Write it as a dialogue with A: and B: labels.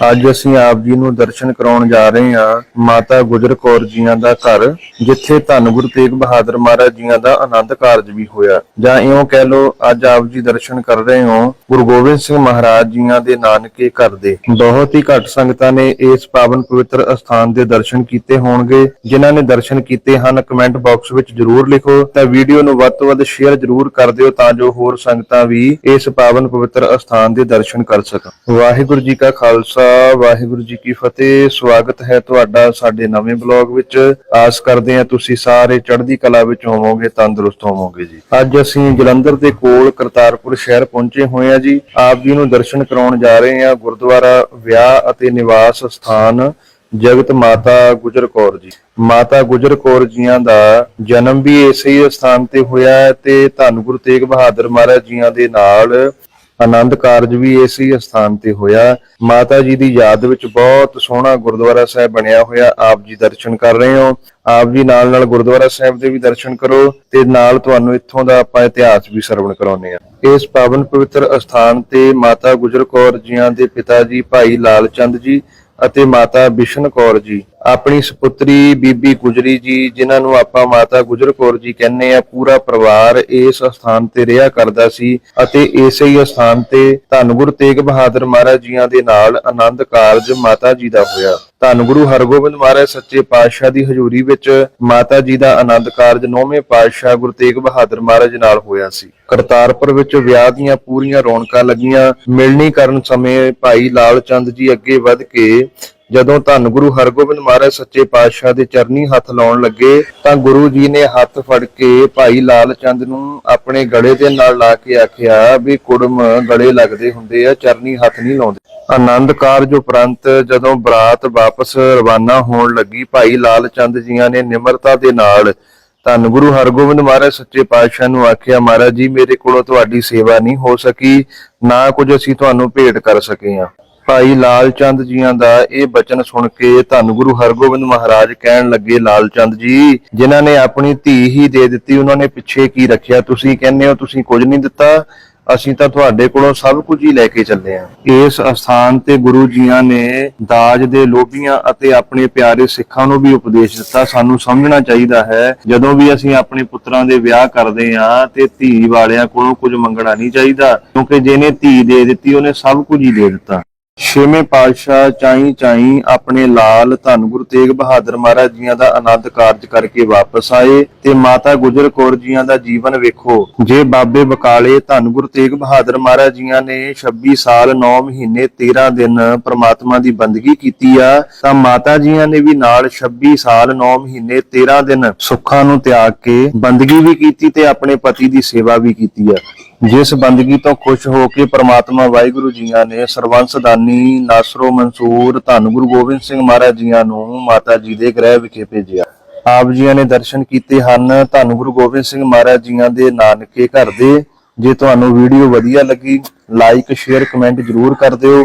A: ਅੱਜ ਅਸੀਂ ਆਪ ਜੀ ਨੂੰ ਦਰਸ਼ਨ ਕਰਾਉਣ ਜਾ ਰਹੇ ਹਾਂ ਮਾਤਾ ਗੁਜਰ ਕੌਰ ਜੀਆਂ ਦਾ ਘਰ, ਜਿੱਥੇ ਧੰਨ ਗੁਰੂ ਤੇਗ ਬਹਾਦਰ ਮਹਾਰਾਜ ਜੀਆਂ ਦਾ ਆਨੰਦ ਕਾਰਜ ਵੀ ਹੋਇਆ। ਜਾਂ ਇਉਂ ਕਹਿ ਲਓ, ਅੱਜ ਆਪ ਜੀ ਦਰਸ਼ਨ ਕਰ ਰਹੇ ਹੋ ਗੁਰੂ ਗੋਬਿੰਦ ਸਿੰਘ ਮਹਾਰਾਜ ਜੀਆਂ ਦੇ ਨਾਨਕੇ ਘਰ ਦੇ। ਬਹੁਤ ਹੀ ਘੱਟ ਸੰਗਤਾਂ ਨੇ ਇਸ ਪਾਵਨ ਪਵਿੱਤਰ ਅਸਥਾਨ ਦੇ ਦਰਸ਼ਨ ਕੀਤੇ ਹੋਣਗੇ। ਜਿਨ੍ਹਾਂ ਨੇ ਦਰਸ਼ਨ ਕੀਤੇ ਹਨ, ਕਮੈਂਟ ਬਾਕਸ ਵਿੱਚ ਜਰੂਰ ਲਿਖੋ। ਤਾਂ ਵੀਡੀਓ ਨੂੰ ਵੱਧ ਤੋਂ ਵੱਧ ਸ਼ੇਅਰ ਜਰੂਰ ਕਰ ਦਿਓ ਤਾਂ ਜੋ ਹੋਰ ਸੰਗਤਾਂ ਵੀ ਇਸ ਪਾਵਨ ਪਵਿੱਤਰ ਅਸਥਾਨ ਦੇ ਦਰਸ਼ਨ ਕਰ ਸਕਣ। ਵਾਹਿਗੁਰੂ ਜੀ ਕਾ ਖਾਲਸਾ ਵਾਹਿਗੁਰੂ ਜੀ ਕੀ ਫਤਿਹ। ਸਵਾਗਤ ਹੈ ਤੁਹਾਡਾ ਸਾਡੇ ਨਵੇਂ ਬਲੌਗ ਵਿੱਚ। ਆਸ ਕਰਦੇ ਹਾਂ ਤੁਸੀਂ ਸਾਰੇ ਚੜ੍ਹਦੀ ਕਲਾ ਵਿੱਚ ਹੋਵੋਗੇ, ਤੰਦਰੁਸਤ ਹੋਵੋਗੇ ਜੀ। ਅੱਜ ਅਸੀਂ ਜਲੰਧਰ ਦੇ ਕੋਲ ਕਰਤਾਰਪੁਰ ਸ਼ਹਿਰ ਪਹੁੰਚੇ ਹੋਏ ਹਾਂ ਜੀ। ਆਪ ਜੀ ਨੂੰ ਦਰਸ਼ਨ ਕਰਾਉਣ ਜਾ ਰਹੇ ਹਾਂ। ਗੁਰਦੁਆਰਾ ਵਿਆਹ ਅਤੇ ਨਿਵਾਸ ਸਥਾਨ ਜਗਤ ਮਾਤਾ ਗੁਜਰ ਕੌਰ ਜੀ। ਮਾਤਾ ਗੁਜਰ ਕੌਰ ਜੀਆਂ ਦਾ ਜਨਮ ਵੀ ਇਸੇ ਹੀ ਸਥਾਨ ਤੇ ਹੋਇਆ ਹੈ ਤੇ ਧੰਨ ਗੁਰੂ ਤੇਗ ਬਹਾਦਰ ਮਹਾਰਾਜ ਜੀਆਂ ਦੇ ਨਾਲ ਆਨੰਦ ਕਾਰਜ ਵੀ ਇਸੇ ਸਥਾਨ ਤੇ ਹੋਇਆ। ਮਾਤਾ ਜੀ ਦੀ ਯਾਦ ਵਿੱਚ ਬਹੁਤ ਸੋਹਣਾ ਗੁਰਦੁਆਰਾ ਸਾਹਿਬ ਬਣਿਆ ਹੋਇਆ। ਆਪ ਜੀ ਦਰਸ਼ਨ ਕਰ ਰਹੇ ਹੋ। ਆਪ ਜੀ ਨਾਲ ਨਾਲ ਗੁਰਦੁਆਰਾ ਸਾਹਿਬ ਦੇ ਵੀ ਦਰਸ਼ਨ ਕਰੋ ਤੇ ਨਾਲ ਤੁਹਾਨੂੰ ਇੱਥੋਂ ਦਾ ਆਪਾਂ ਇਤਿਹਾਸ ਵੀ ਸਰਵਣ ਕਰਾਉਨੇ ਆ ਇਸ ਪਾਵਨ ਪਵਿੱਤਰ ਅਸਥਾਨ ਤੇ ਮਾਤਾ ਗੁਜਰ ਕੌਰ ਜੀਆਂ ਦੇ ਪਿਤਾ ਜੀ ਭਾਈ ਲਾਲ ਚੰਦ ਜੀ ਅਤੇ ਮਾਤਾ ਬਿਸ਼ਨ ਕੌਰ ਜੀ ਆਪਣੀ ਸੁਪੁੱਤਰੀ ਬੀਬੀ ਗੁਜਰੀ ਜੀ, ਜਿਨ੍ਹਾਂ ਨੂੰ ਆਪਾਂ ਮਾਤਾ ਗੁਜਰ ਕੌਰ ਜੀ ਕਹਿੰਦੇ ਆ, ਪੂਰਾ ਪਰਿਵਾਰ ਇਸ ਸਥਾਨ ਤੇ ਰਿਹਾ ਕਰਦਾ ਸੀ ਅਤੇ ਇਸੇ ਹੀ ਸਥਾਨ ਤੇ ਧੰਨ ਗੁਰੂ ਤੇਗ ਬਹਾਦਰ ਮਹਾਰਾਜ ਜੀਆਂ ਦੇ ਨਾਲ ਆਨੰਦ ਕਾਰਜ ਮਾਤਾ ਜੀ ਦਾ ਹੋਇਆ। ਧੰਨ ਗੁਰੂ ਹਰਗੋਬਿੰਦ ਮਹਾਰਾਜ ਸੱਚੇ ਪਾਤਸ਼ਾਹ ਦੀ ਹਜ਼ੂਰੀ ਵਿੱਚ ਮਾਤਾ ਜੀ ਦਾ ਆਨੰਦ ਕਾਰਜ ਨੌਵੇਂ ਪਾਤਸ਼ਾਹ ਗੁਰੂ ਤੇਗ ਬਹਾਦਰ ਮਹਾਰਾਜ ਨਾਲ ਹੋਇਆ ਸੀ। ਕਰਤਾਰਪੁਰ ਵਿੱਚ ਵਿਆਹ ਦੀਆਂ ਪੂਰੀਆਂ ਰੌਣਕਾਂ ਲੱਗੀਆਂ। ਮਿਲਣੀ ਕਰਨ ਸਮੇਂ ਭਾਈ ਲਾਲ ਚੰਦ ਜੀ ਅੱਗੇ ਵੱਧ ਕੇ ਜਦੋਂ ਧੰਨ ਗੁਰੂ ਹਰਗੋਬਿੰਦ ਮਹਾਰਾਜ ਸੱਚੇ ਪਾਤਸ਼ਾਹ ਦੇ ਚਰਨੀ ਹੱਥ ਲਾਉਣ ਲੱਗੇ, ਤਾਂ ਗੁਰੂ ਜੀ ਨੇ ਹੱਥ ਫੜ ਕੇ ਭਾਈ ਲਾਲ ਚੰਦ ਨੂੰ ਆਪਣੇ ਗਲੇ ਦੇ ਨਾਲ ਲਾ ਕੇ ਆਖਿਆ ਵੀ ਕੁੜਮ ਗਲੇ ਲੱਗਦੇ ਹੁੰਦੇ ਆ, ਚਰਨੀ ਹੱਥ ਨਹੀਂ ਲਾਉਂਦੇ। ਆਨੰਦ ਕਾਰਜ ਉਪਰੰਤ ਜਦੋਂ ਬਰਾਤ ਵਾਪਸ ਰਵਾਨਾ ਹੋਣ ਲੱਗੀ, ਭਾਈ ਲਾਲ ਚੰਦ ਜੀਆਂ ਨੇ ਨਿਮਰਤਾ ਦੇ ਨਾਲ ਧੰਨ ਗੁਰੂ ਹਰਗੋਬਿੰਦ ਮਹਾਰਾਜ ਸੱਚੇ ਪਾਤਸ਼ਾਹ ਨੂੰ ਆਖਿਆ, ਮਹਾਰਾਜ ਜੀ, ਮੇਰੇ ਕੋਲੋਂ ਤੁਹਾਡੀ ਸੇਵਾ ਨਹੀਂ ਹੋ ਸਕੀ, ਨਾ ਕੁਝ ਅਸੀਂ ਤੁਹਾਨੂੰ ਭੇਟ ਕਰ ਸਕੇ ਹਾਂ ਭਾਈ ਲਾਲ ਚੰਦ ਜੀਆਂ ਦਾ ਇਹ ਬਚਨ ਸੁਣ ਕੇ ਧੰਨ ਗੁਰੂ ਹਰਗੋਬਿੰਦ ਮਹਾਰਾਜ ਕਹਿਣ ਲੱਗੇ ਲਾਲ ਚੰਦ ਜੀ, ਜਿਨ੍ਹਾਂ ਨੇ ਆਪਣੀ ਧੀ ਹੀ ਦੇ ਦਿੱਤੀ, ਉਹਨਾਂ ਨੇ ਪਿੱਛੇ ਕੀ ਰੱਖਿਆ? ਤੁਸੀਂ ਕਹਿੰਦੇ ਹੋ ਤੁਸੀਂ ਕੁਝ ਨਹੀਂ ਦਿੱਤਾ। ਅਸੀਂ ਤਾਂ ਤੁਹਾਡੇ ਕੋਲੋਂ ਸਭ ਕੁਝ ਹੀ ਲੈ ਕੇ ਚੱਲੇ ਆਂ ਇਸ ਅਸਥਾਨ ਤੇ ਗੁਰੂ ਜੀਆਂ ਨੇ ਦਾਜ ਦੇ ਲੋਭੀਆਂ ਅਤੇ ਆਪਣੇ ਪਿਆਰੇ ਸਿੱਖਾਂ ਨੂੰ ਵੀ ਉਪਦੇਸ਼ ਦਿੱਤਾ। ਸਾਨੂੰ ਸਮਝਣਾ ਚਾਹੀਦਾ ਹੈ, ਜਦੋਂ ਵੀ ਅਸੀਂ ਆਪਣੇ ਪੁੱਤਰਾਂ ਦੇ ਵਿਆਹ ਕਰਦੇ ਆਂ ਤੇ ਧੀ ਵਾਲਿਆਂ ਕੋਲੋਂ ਕੁਝ ਮੰਗਣਾ ਨਹੀਂ ਚਾਹੀਦਾ, ਕਿਉਂਕਿ ਜਿਹਨੇ ਧੀ ਦੇ ਦਿੱਤੀ, ਉਹਨੇ ਸਭ ਕੁਝ ਹੀ ਦੇ ਦਿੱਤਾ। ਛੇਵੇਂ ਪਾਤਸ਼ਾਹ ਚਾਈ ਚਾਈ ਆਪਣੇ ਲਾਲ ਧੰਨ ਗੁਰੂ ਤੇਗ ਬਹਾਦਰ ਮਹਾਰਾਜ ਜੀਆਂ ਦਾ ਆਨੰਦ ਕਾਰਜ ਕਰਕੇ ਵਾਪਸ ਆਏ ਤੇ ਮਾਤਾ ਗੁਜਰ ਕੌਰ ਜੀਆਂ ਦਾ ਜੀਵਨ ਵੇਖੋ। ਜੇ ਬਾਬੇ ਬਕਾਲੇ ਧੰਨ ਗੁਰੂ ਤੇਗ ਬਹਾਦਰ ਮਹਾਰਾਜ ਜੀਆਂ ਨੇ 26 ਸਾਲ 9 ਮਹੀਨੇ 13 ਦਿਨ ਪ੍ਰਮਾਤਮਾ ਦੀ ਬੰਦਗੀ ਕੀਤੀ ਆ, ਤਾਂ ਮਾਤਾ ਜੀਆਂ ਨੇ ਵੀ ਨਾਲ 26 ਸਾਲ 9 ਮਹੀਨੇ 13 ਦਿਨ ਸੁੱਖਾਂ ਨੂੰ ਤਿਆਗ ਕੇ ਬੰਦਗੀ ਵੀ ਕੀਤੀ ਤੇ ਆਪਣੇ ਪਤੀ ਦੀ ਸੇਵਾ ਵੀ ਕੀਤੀ ਆ। ਜਿਸ ਬੰਦਗੀ ਤੋਂ ਖੁਸ਼ ਹੋ ਕੇ ਪ੍ਰਮਾਤਮਾ ਵਾਹਿਗੁਰੂ ਜੀਆਂ ਨੇ ਸਰਵੰਸ ਦਾਨੀ ਨਾਸਰੋ ਮਨਸੂਰ ਧੰਨ ਗੁਰੂ ਗੋਬਿੰਦ ਸਿੰਘ ਮਹਾਰਾਜ ਜੀਆਂ ਨੂੰ ਮਾਤਾ ਜੀ ਦੇ ਗ੍ਰਹਿ ਵਿਖੇ ਭੇਜਿਆ। ਆਪ ਜੀਆਂ ਨੇ ਦਰਸ਼ਨ ਕੀਤੇ ਹਨ, ਧੰਨ ਗੁਰੂ ਗੋਬਿੰਦ ਸਿੰਘ ਮਹਾਰਾਜ ਜੀਆਂ ਦੇ ਨਾਨਕੇ ਘਰ ਦੇ। ਜੇ ਤੁਹਾਨੂੰ ਵੀਡੀਓ ਵਧੀਆ ਲੱਗੀ ਲਾਈਕ ਸ਼ੇਅਰ ਕਮੈਂਟ ਜਰੂਰ ਕਰ ਦਿਓ।